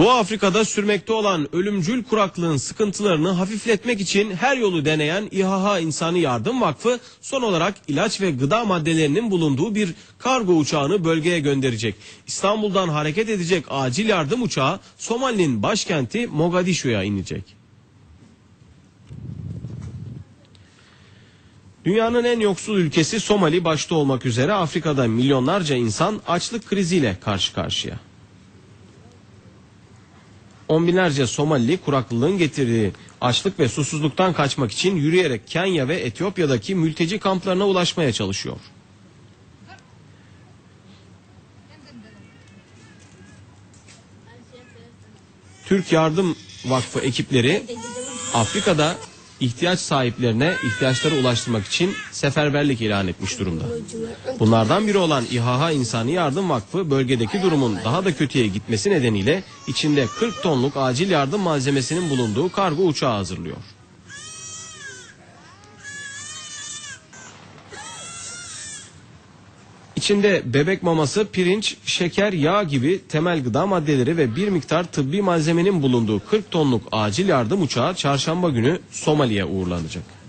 Doğu Afrika'da sürmekte olan ölümcül kuraklığın sıkıntılarını hafifletmek için her yolu deneyen İHH İnsani Yardım Vakfı son olarak ilaç ve gıda maddelerinin bulunduğu bir kargo uçağını bölgeye gönderecek. İstanbul'dan hareket edecek acil yardım uçağı Somali'nin başkenti Mogadishu'ya inecek. Dünyanın en yoksul ülkesi Somali başta olmak üzere Afrika'da milyonlarca insan açlık kriziyle karşı karşıya. On binlerce Somalili kuraklılığın getirdiği açlık ve susuzluktan kaçmak için yürüyerek Kenya ve Etiyopya'daki mülteci kamplarına ulaşmaya çalışıyor. Türk Yardım Vakfı ekipleri Afrika'da ihtiyaç sahiplerine ihtiyaçları ulaştırmak için seferberlik ilan etmiş durumda. Bunlardan biri olan İHH İnsani Yardım Vakfı bölgedeki durumun daha da kötüye gitmesi nedeniyle içinde 40 tonluk acil yardım malzemesinin bulunduğu kargo uçağı hazırlıyor. İçinde bebek maması, pirinç, şeker, yağ gibi temel gıda maddeleri ve bir miktar tıbbi malzemenin bulunduğu 40 tonluk acil yardım uçağı çarşamba günü Somali'ye uğurlanacak.